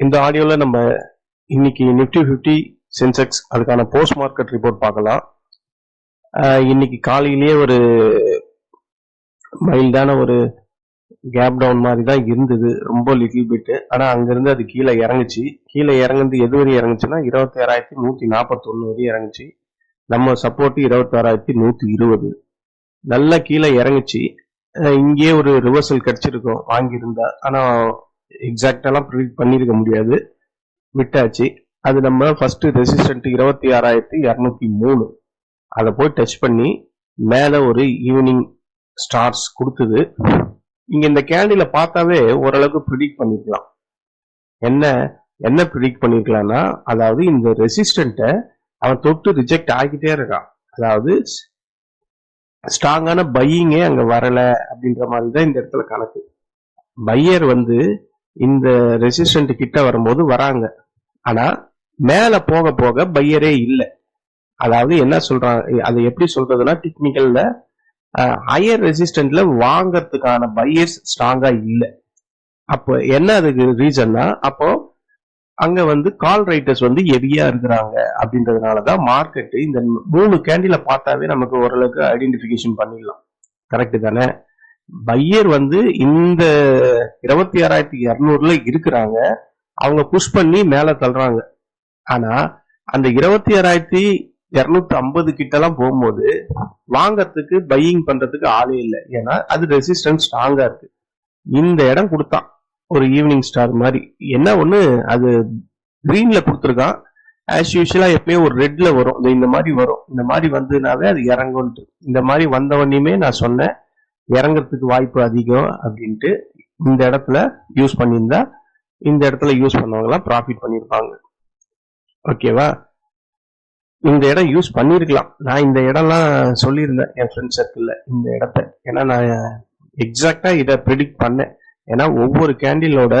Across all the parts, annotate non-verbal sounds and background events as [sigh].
இந்த ஆடியோவில் நம்ம இன்னைக்கு நிஃப்டி ஃபிஃப்டி சென்செக்ஸ் அதுக்கான போஸ்ட் மார்க்கெட் ரிப்போர்ட் பார்க்கலாம் இன்னைக்கு காலையிலேயே ஒரு மைல்டான ஒரு கேப் டவுன் மாதிரி தான் இருந்தது. ரொம்ப லிட்டில் பிட்டு ஆனால் அங்கேருந்து அது கீழே இறங்குச்சு. கீழே இறங்குறது எது வரையும் இறங்குச்சுன்னா இருபத்தேறாயிரத்தி நூற்றி நாற்பத்தொன்று வரையும் இறங்குச்சு. நம்ம சப்போர்ட்டு இருபத்தாறாயிரத்தி நூற்றி இருபது. நல்லா கீழே இறங்குச்சு. இங்கேயே ஒரு ரிவர்சல் கிடச்சிருக்கோம் வாங்கியிருந்தா. ஆனால் எக்ஸாக்டாலாம் ப்ரிடிக்ட் பண்ணியிருக்க முடியாது. விட்டாச்சு. அது நம்ம ஃபர்ஸ்ட் ரெசிஸ்டன்ட் இருபத்தி ஆறாயிரத்தி இரநூத்தி மூணு. அதை போய் டச் பண்ணி மேலே ஒரு ஈவினிங் ஸ்டார்ஸ் கொடுத்தது. இங்க இந்த கேண்டில பார்த்தாவே ஓரளவுக்கு ப்ரிடிக்ட் பண்ணிருக்கலாம். என்ன என்ன ப்ரிடிக்ட் பண்ணிருக்கலாம்னா அதாவது இந்த ரெசிஸ்டண்ட்டை அவன் தொட்டு ரிஜெக்ட் ஆகிட்டே இருக்கான். அதாவது ஸ்ட்ராங்கான பையிங்கே அங்க வரல அப்படின்ற மாதிரி தான் இந்த இடத்துல கணக்கு. பையர் வந்து இந்த ரெசிஸ்டன்ட் கிட்ட வரும்போது வராங்க. ஆனா மேல போக போக பையரே இல்லை. அதாவது என்ன சொல்றாங்க அதை எப்படி சொல்றதுன்னா டெக்னிக்கல்ல ஹையர் ரெசிஸ்டன்ட்ல வாங்கறதுக்கான பையர்ஸ் ஸ்ட்ராங்கா இல்லை. அப்போ என்ன அதுக்கு ரீசன்னா அப்போ அங்க வந்து கால் ரைட்டர்ஸ் வந்து ஹெவியா இருக்கிறாங்க அப்படின்றதுனாலதான் மார்க்கெட் இந்த மூணு கேண்டில பார்த்தாவே நமக்கு ஓரளவுக்கு ஐடென்டிபிகேஷன் பண்ணிடலாம். கரெக்டு தானே? பையர் வந்து இந்த இருபத்தி ஆறாயிரத்தி இரநூறுல இருக்கிறாங்க. அவங்க புஷ் பண்ணி மேல தள்ளுறாங்க. ஆனா அந்த இருபத்தி ஆறாயிரத்தி இருநூத்தி ஐம்பது கிட்ட எல்லாம் போகும்போது வாங்கறதுக்கு பையிங் பண்றதுக்கு ஆளே இல்லை. ஏன்னா அது ரெசிஸ்டன்ஸ் ஸ்ட்ராங்கா இருக்கு. இந்த இடம் கொடுத்தான். ஒரு ஈவினிங் ஸ்டார் மாதிரி. என்ன ஒண்ணு அது கிரீன்ல கொடுத்துருக்கான். ஆஸ் யூஷுவலா எப்பயும் ஒரு ரெட்ல வரும். இந்த- இந்த மாதிரி வரும். இந்த மாதிரி வந்ததுனாவே அது இறங்கும்ட்டு இந்த மாதிரி வந்தவனையுமே நான் சொன்னேன். இறங்குறதுக்கு வாய்ப்பு அதிகம் அப்படின்ட்டு இந்த இடத்துல யூஸ் பண்ணியிருந்தா இந்த இடத்துல யூஸ் பண்ணவங்கலாம் ப்ராஃபிட் பண்ணியிருப்பாங்க. ஓகேவா இந்த இடம் யூஸ் பண்ணியிருக்கலாம். நான் இந்த இடம்லாம் சொல்லியிருந்தேன் என் ஃப்ரெண்ட் சர்க்கிளில் இந்த இடத்த. ஏன்னா நான் எக்ஸாக்டாக இதை ப்ரிடிக்ட் பண்ணேன். ஏன்னா ஒவ்வொரு கேண்டிலோட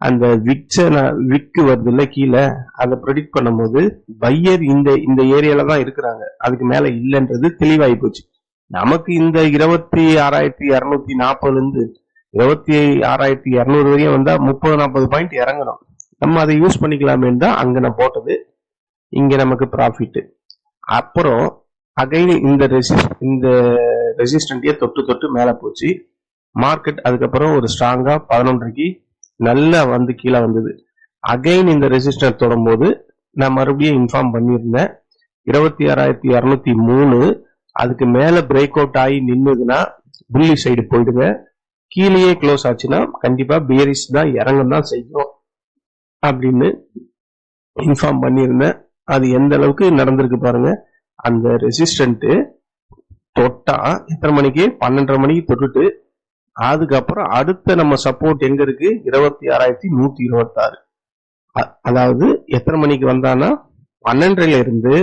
அந்த விக்ஸை நான் விக்கு வருது இல்லை கீழே அதை ப்ரிடிக்ட் பண்ணும்போது பையர் இந்த இந்த ஏரியால தான் இருக்கிறாங்க. அதுக்கு மேலே இல்லைன்றது தெளிவாகி போச்சு. நமக்கு இந்த இருபத்தி ஆறாயிரத்தி இரநூத்தி நாற்பதுல இருந்து இருபத்தி ஆறாயிரத்தி இரநூறு வரையும் வந்தா முப்பது நாற்பது பாயிண்ட் இறங்கணும். நம்ம அதை யூஸ் பண்ணிக்கலாமேன்னு தான் அங்க நான் போட்டது. இங்க நமக்கு ப்ராஃபிட் அப்புறம் அகைன் இந்த ரெசிஸ் இந்த ரெசிஸ்டன்ட்டையே தொட்டு தொட்டு மேல போச்சு. மார்க்கெட் அதுக்கப்புறம் ஒரு ஸ்ட்ராங்கா பதினொன்றைக்கு நல்லா வந்து கீழே வந்தது. அகைன் இந்த ரெசிஸ்டன்ட் தொடும்போது நான் மறுபடியும் இன்ஃபார்ம் பண்ணியிருந்தேன். இருபத்தி ஆறாயிரத்தி இரநூத்தி மூணு அதுக்கு மேல பிரேக் அவுட் ஆகி நின்னுதுன்னா புள்ளி சைடு போயிடுங்க. கீழேயே க்ளோஸ் ஆச்சுன்னா கண்டிப்பா பியரிஸ் தான் இறங்க தான் செய்யும் அப்படின்னு இன்ஃபார்ம் பண்ணியிருந்தேன். அது எந்த அளவுக்கு நடந்திருக்கு பாருங்க. அந்த ரெசிஸ்டன்ட் தொட்டா எத்தனை மணிக்கு? பன்னெண்டரை மணிக்கு தொட்டுட்டு அதுக்கப்புறம் அடுத்த நம்ம சப்போர்ட் எங்க இருக்கு? இருபத்தி ஆறாயிரத்தி நூத்தி இருபத்தாறு. அதாவது எத்தனை மணிக்கு வந்தான்னா? பன்னெண்டுல இருந்து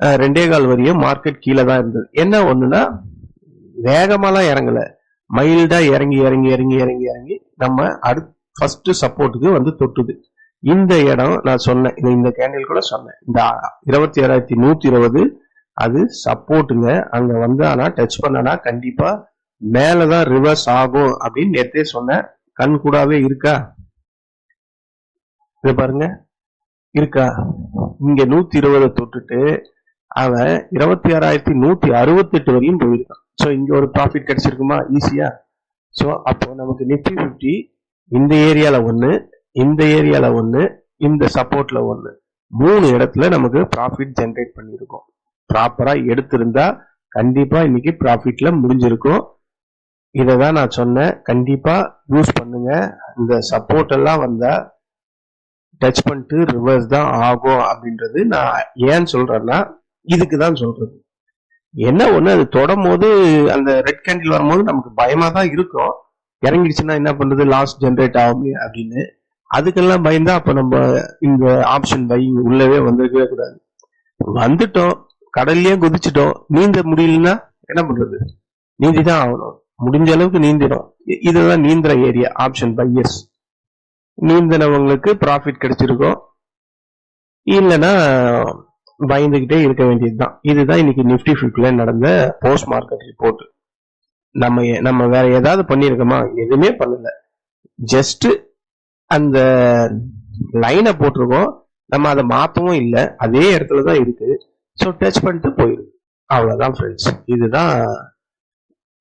ரெண்டே கால் வரையும் மார்க்கெட் கீழே தான் இருந்தது. என்ன ஒண்ணுன்னா வேகமாலாம் இறங்கல. மைல்டா இறங்கி இறங்கி இறங்கி இறங்கி இறங்கி நம்ம அடுத்த ஃபர்ஸ்ட் சப்போர்ட்டுக்கு வந்து தொட்டுது. இந்த இடம் நான் சொன்னேன். இந்த- இந்த கேண்டில் கூட சொன்னேன். இந்த இருபத்தி ஏழாயிரத்தி நூத்தி இருபது அது சப்போர்ட்டுங்க அங்க வந்து ஆனா டச் பண்ணனா கண்டிப்பா மேலதான் ரிவர்ஸ் ஆகும் அப்படின்னு நேத்தே சொன்னேன். கண் கூடாவே இருக்கா? இத பாருங்க. இருக்கா? இங்க நூத்தி இருபதை தொட்டுட்டு அவன் இருபத்தி ஆறாயிரத்தி நூத்தி அறுபத்தெட்டு வரையும் போயிருக்கான் ஸோ இங்க ஒரு ப்ராஃபிட் கிடைச்சிருக்குமா? ஈஸியா ஸோ அப்போ நமக்கு நிஃப்டி ஃபிஃப்டி இந்த ஏரியால ஒன்று இந்த ஏரியால ஒன்று இந்த சப்போர்ட்ல ஒன்று மூணு இடத்துல நமக்கு ப்ராஃபிட் ஜென்ரேட் பண்ணியிருக்கோம். ப்ராப்பரா எடுத்திருந்தா கண்டிப்பா இன்னைக்கு ப்ராஃபிட்ல முடிஞ்சிருக்கும். இதை தான் நான் சொன்னேன். கண்டிப்பா யூஸ் பண்ணுங்க. இந்த சப்போர்ட் எல்லாம் வந்தா டச் பண்ணிட்டு ரிவர்ஸ் தான் ஆகும் அப்படின்றது நான் ஏன் சொல்றேன்னா இதுக்கு தான் சொல்றது. என்ன ஒண்ணு அது தொடும் போது அந்த ரெட் கேண்டில் வரும்போது நமக்கு பயமா தான் இருக்கும். இறங்கிடுச்சுன்னா என்ன பண்றது? லாஸ்ட் ஜென்ரேட் ஆகுமே அப்படின்னு. அதுக்கெல்லாம் பயந்தா அப்ப நம்ம இந்த ஆப்ஷன் பை உள்ளவே வந்திருக்கவே கூடாது. வந்துட்டோம் கடல்லயே குதிச்சிட்டோம் நீந்த முடியலன்னா என்ன பண்றது? நீந்தி தான் ஆகணும். முடிஞ்ச அளவுக்கு நீந்திடும் இதுதான் நீந்துற ஏரியா ஆப்ஷன் பையர்ஸ் நீந்தினவங்களுக்கு ப்ராஃபிட் கிடைச்சிருக்கும். இல்லைன்னா பயந்துகிட்டே இருக்க வேண்டியதுதான். இதுதான் இன்னைக்கு நிஃப்டி ஃபிஃப்டில நடந்த போஸ்ட் மார்க்கெட் ரிப்போர்ட் நம்ம நம்ம வேற ஏதாவது பண்ணியிருக்கோமா? எதுவுமே பண்ணல. ஜஸ்ட் அந்த லைனை போட்டிருக்கோம். நம்ம அதை மாற்றவும் இல்லை. அதே இடத்துல தான் இருக்கு. ஸோ டச் பண்ணிட்டு போயிருக்கு அவ்வளோதான் ஃப்ரெண்ட்ஸ் இதுதான்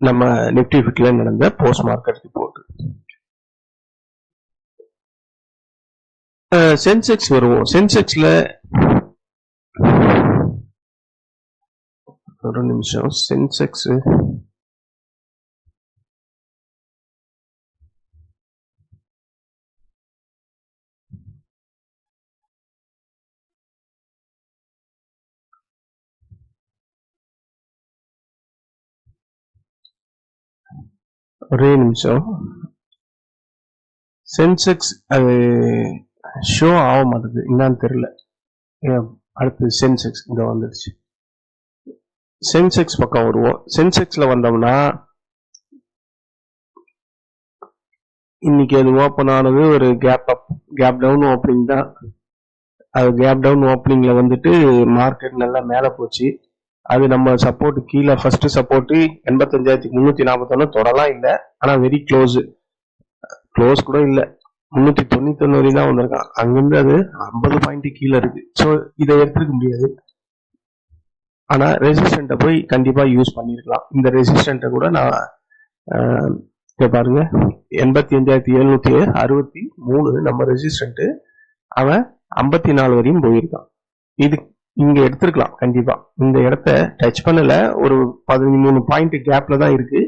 நம்ம நிப்டி ஃபிஃப்டில நடந்த போஸ்ட் மார்க்கெட் ரிப்போர்ட் சென்செக்ஸ் வருவோம். சென்செக்ஸ்ல ஒரு நிமிஷம். சென்செக்ஸ் ஒரே நிமிஷம். சென்செக்ஸ் அது ஷோ ஆக மாட்டேது. என்னன்னு தெரியல. அடுத்து சென்செக்ஸ் இந்த வந்துடுச்சு சென்செக்ஸ் பக்கம் வருவோம். சென்செக்ஸ்ல வந்தோம்னா இன்னைக்கு அது ஓப்பன் ஆனது ஒரு gap up gap down opening தான். அது கேப் டவுன் ஓப்பனிங்ல வந்துட்டு மார்க்கெட் நல்லா மேலே போச்சு. அது நம்ம சப்போர்ட் கீழே ஃபர்ஸ்ட் சப்போர்ட்டு எண்பத்தஞ்சாயிரத்தி முன்னூத்தி நாற்பத்தொன்று தொடலாம் இல்லை. ஆனா வெரி க்ளோஸ் க்ளோஸ் கூட இல்லை. முன்னூத்தி தொண்ணூத்தி தான் வந்திருக்கான். அங்கிருந்து அது ஐம்பது பாயிண்ட் கீழே இருக்கு. ஸோ இதை எடுத்துக்க முடியாது. ஆனால் ரெசிஸ்டண்ட்டை போய் கண்டிப்பாக யூஸ் பண்ணியிருக்கலாம் இந்த ரெசிஸ்டண்ட்டை கூட நான் இப்போ பாருங்க. எண்பத்தி அஞ்சாயிரத்தி எழுநூத்தி அறுபத்தி மூணு நம்ம ரெசிஸ்டண்ட்டு அவன் ஐம்பத்தி நாலு வரையும் போயிருக்கான். இது இங்க எடுத்திருக்கலாம் கண்டிப்பா. இந்த இடத்த டச் பண்ணல ஒரு பதிமூணு பாயிண்ட் கேப்ல தான் இருக்கு.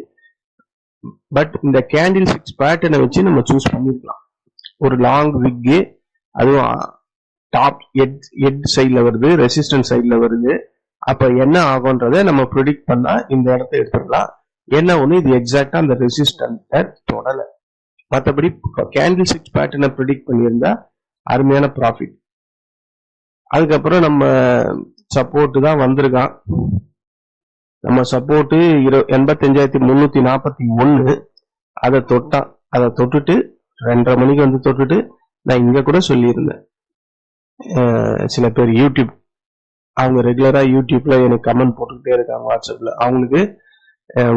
பட் இந்த கேண்டில் சிக்ஸ் பேட்டர்னை வச்சு நம்ம சூஸ் பண்ணிருக்கலாம். ஒரு லாங் விக்கு அதுவும் டாப் எட் எட் சைடில் வருது ரெசிஸ்டன்ட் சைடில் வருது. அப்ப என்ன ஆகும்ன்றதை நம்ம ப்ரிடிக்ட் பண்ணா இந்த இடத்த எடுத்துக்கலாம் என்ன ஒண்ணு? இது எக்ஸாக்டா அந்த ரெசிஸ்டன்ட தொடல. மற்றபடி கேண்டில் சிக்ஸ் பேட்டர்னை ப்ரிடிக்ட் பண்ணியிருந்தா அருமையான ப்ராஃபிட் அதுக்கப்புறம் நம்ம சப்போர்ட் தான் வந்திருக்கான். நம்ம சப்போர்ட் இரு எண்பத்தஞ்சாயிரத்தி முன்னூத்தி நாற்பத்தி ஒன்னு அதை தொட்டான். அதை தொட்டுட்டு ரெண்டரை மணிக்கு வந்து தொட்டுட்டு நான் இங்க கூட சொல்லியிருந்தேன். சில பேர் யூடியூப் அவங்க ரெகுலரா யூடியூப்ல எனக்கு கமெண்ட் போட்டுக்கிட்டே இருக்காங்க வாட்ஸ்அப்ல அவங்களுக்கு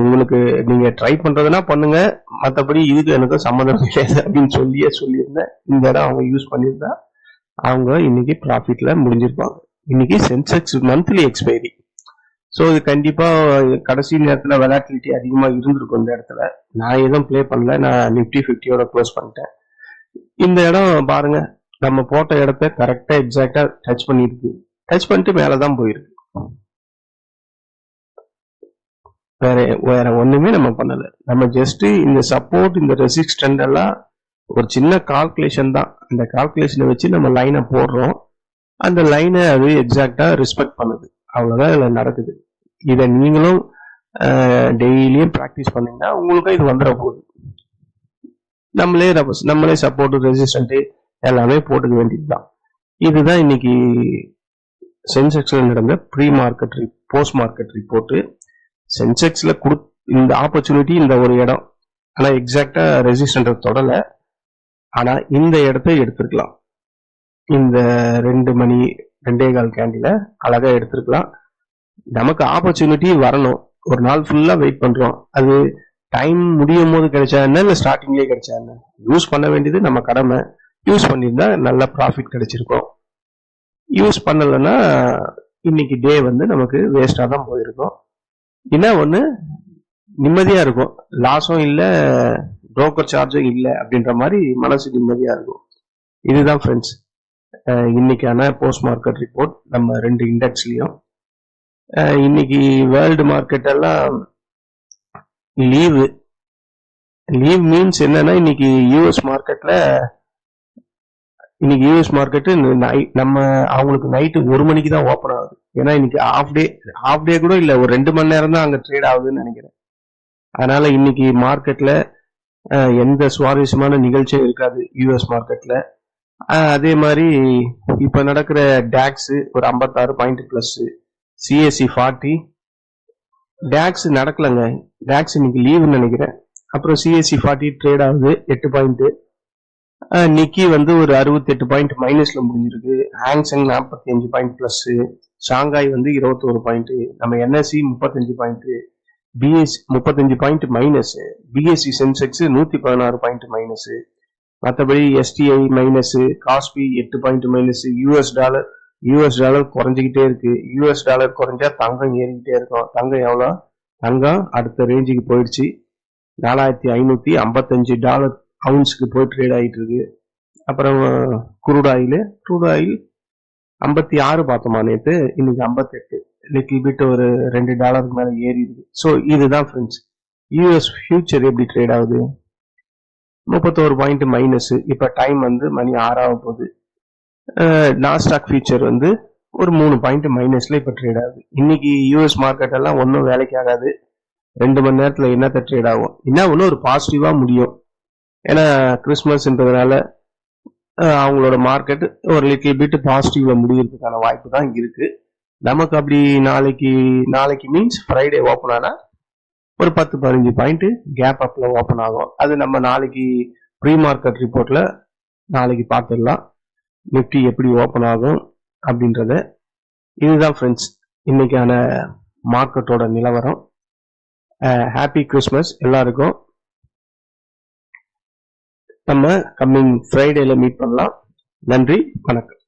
உங்களுக்கு நீங்க ட்ரை பண்றதுன்னா பண்ணுங்க. மற்றபடி இதுக்கு எனக்கு சம்மந்தம் [laughs] கிடையாது அப்படின்னு சொல்லியே சொல்லியிருந்தேன். இந்த இடம் அவங்க யூஸ் பண்ணியிருந்தா அவங்க இன்னைக்கு ப்ராஃபிட்ல முடிஞ்சிருப்பாங்க. இன்னைக்கு சென்செக்ஸ் மந்த்லி எக்ஸ்பைரி ஸோ இது கண்டிப்பா கடைசி நேரத்தில் வெலாட்டிலிட்டி அதிகமாக இருந்திருக்கும் இந்த இடத்துல. நான் எதுவும் ப்ளே பண்ணல. நான் நிஃப்டி ஃபிஃப்டியோட க்ளோஸ் பண்ணிட்டேன். இந்த இடம் பாருங்க நம்ம போட்ட இடத்த கரெக்டாக எக்ஸாக்டா டச் பண்ணிருக்கு டச் பண்ணிட்டு மேலே தான் போயிருக்கு. வேற வேற ஒண்ணுமே நம்ம பண்ணல. நம்ம ஜஸ்ட் இந்த சப்போர்ட் இந்த ரெசிஸ்டன்ட் எல்லாம் ஒரு சின்ன கால்குலேஷன் தான். அந்த கால்குலேஷனை வச்சு நம்ம லைனை போடுறோம். அந்த லைனை அது எக்ஸாக்டா ரெஸ்பெக்ட் பண்ணுது. அவ்வளவுதான் இதுல நடக்குது. இதை நீங்களும் டெய்லியும் ப்ராக்டிஸ் பண்ணீங்கன்னா உங்களுக்கும் இது வந்துட போகுது. நம்மளே நம்மளே சப்போர்ட் ரெசிஸ்டன்ட் எல்லாமே போட்டுக்க வேண்டியதுதான். இதுதான் இன்னைக்கு சென்செக்ஸ்ல நடந்த pre market post market report சென்செக்ஸ்ல குடு இந்த ஆப்பர்ச்சுனிட்டி இந்த ஒரு இடம். ஆனா எக்ஸாக்டா ரெசிஸ்டன்ட் தொடல. ஆனா இந்த இடத்த எடுத்திருக்கலாம். இந்த ரெண்டு மணி ரெண்டே கால் கேண்டில அழகா எடுத்திருக்கலாம். நமக்கு ஆப்பர்ச்சுனிட்டி வரணும். ஒரு நாள் ஃபுல்லா வெயிட் பண்றோம். அது டைம் முடியும் போது கிடைச்சா என்ன? இல்ல ஸ்டார்டிங்லேயே கிடைச்சா என்ன? யூஸ் பண்ண வேண்டியது நம்ம கடமை. யூஸ் பண்ணியிருந்தா நல்ல ப்ராஃபிட் கிடைச்சிருக்கோம். யூஸ் பண்ணலைன்னா இன்னைக்கு டே வந்து நமக்கு வேஸ்டாக தான் போயிருக்கும். என்ன ஒன்று நிம்மதியாக இருக்கும். லாஸும் இல்லை புரோக்கர் சார்ஜும் இல்லை அப்படின்ற மாதிரி மனசு நிம்மதியாக இருக்கும். இதுதான் ஃப்ரெண்ட்ஸ் இன்னைக்கான போஸ்ட் மார்க்கெட் ரிப்போர்ட் நம்ம ரெண்டு இண்டெக்ஸ்லையும் இன்னைக்கு வேர்ல்டு மார்க்கெட் எல்லாம் லீவு லீவ் மீன்ஸ் என்னன்னா இன்னைக்கு யூஎஸ் மார்க்கெட்டில் இன்னைக்கு யூஎஸ் மார்க்கெட்டு நம்ம அவங்களுக்கு நைட்டு ஒரு மணிக்கு தான் ஓப்பன் ஆகுது. ஏன்னா இன்னைக்கு ஆஃப் டே ஆஃப் டே கூட இல்லை ஒரு ரெண்டு மணி நேரம் தான் அங்கே ட்ரேட் ஆகுதுன்னு நினைக்கிறேன். அதனால இன்னைக்கு மார்க்கெட்ல எந்த சுவாரஸ்யமான நிகழ்ச்சியும் இருக்காது யூஎஸ் மார்க்கெட்ல அதே மாதிரி இப்போ நடக்கிற டேக்ஸு ஒரு ஐம்பத்தாறு point plus CSC forty DAX நடக்கலங்க. DAX இன்னைக்கு லீவுன்னு நினைக்கிறேன். அப்புறம் சிஎஸ்சி ஃபார்ட்டி ட்ரேட் ஆகுது எட்டு பாயிண்ட்டு நிக்கி வந்து ஒரு அறுபத்தெட்டு பாயிண்ட் மைனஸ்ல முடிஞ்சிருக்கு. ஹாங்சங் நாற்பத்தி அஞ்சு பாயிண்ட் பிளஸ் ஷாங்காய் வந்து இருபத்தோரு பாயிண்ட் நம்ம என்எஸ்சி முப்பத்தஞ்சு பாயிண்ட் பிஎஸ் முப்பத்தஞ்சு பாயிண்ட் மைனஸ் பிஎஸ்சி சென்செக்ஸ் நூத்தி பதினாறு பாயிண்ட் மைனஸ் மற்றபடி எஸ்டிஐ மைனஸ் காஸ்பி எட்டு point minus US dollar US dollar குறைஞ்சிக்கிட்டே இருக்கு. யூஎஸ் டாலர் குறைஞ்சா தங்கம் ஏறிக்கிட்டே இருக்கும். தங்கம் எவ்வளோ? தங்கம் அடுத்த ரேஞ்சுக்கு போயிடுச்சு. நாலாயிரத்தி ஐநூத்தி ஐம்பத்தஞ்சு டாலர் அவுன்ஸுக்கு போய் ட்ரேட் ஆகிட்டு இருக்கு. அப்புறம் குரூட் ஆயில். குரூட் ஆயில் ஐம்பத்தி ஆறு பார்த்தோமா நேற்று இன்னைக்கு ஐம்பத்தெட்டு. லிட்டில் பிட் ஒரு ரெண்டு டாலருக்கு மேலே ஏறி இருக்கு. ஸோ இதுதான் ஃப்ரெண்ட்ஸ் யூஎஸ் ஃபியூச்சர் எப்படி ட்ரேட் ஆகுது? முப்பத்தோரு பாயிண்ட் மைனஸ் இப்போ டைம் வந்து மணி ஆறாக போகுது. நாஸ்டாக் ஃபியூச்சர் வந்து ஒரு மூணு பாயிண்ட் மைனஸில் இப்போ ட்ரேட் ஆகுது. இன்னைக்கு யூஎஸ் மார்க்கெட் எல்லாம் ஒன்றும் வேலைக்கு ஆகாது. ரெண்டு மணி நேரத்தில் என்னத்தை ட்ரேட் ஆகும்? என்ன ஒன்று ஒரு பாசிட்டிவாக முடியும். ஏன்னா கிறிஸ்மஸ்ன்றதுனால அவங்களோட மார்க்கெட் ஒரு லிட்டில் பிட் பாசிட்டிவ்ல முடியறதுக்கான வாய்ப்பு தான் இருக்கு. நமக்கு அப்படி நாளைக்கு நாளைக்கு மீன்ஸ் ஃப்ரைடே ஓப்பன் ஆனா ஒரு பத்து பதினஞ்சு பாயிண்ட் கேப் அப்ல ஓப்பன் ஆகும். அது நம்ம நாளைக்கு ப்ரீ மார்க்கெட் ரிப்போர்ட்ல நாளைக்கு பார்த்துடலாம். நிஃப்டி எப்படி ஓப்பன் ஆகும் அப்படின்றத. இதுதான் ஃப்ரெண்ட்ஸ் இன்னைக்கான மார்க்கெட்டோட நிலவரம். ஹாப்பி கிறிஸ்மஸ் எல்லாருக்கும். நம்ம கம்மிங் ஃப்ரைடேல மீட் பண்ணலாம். நன்றி வணக்கம்.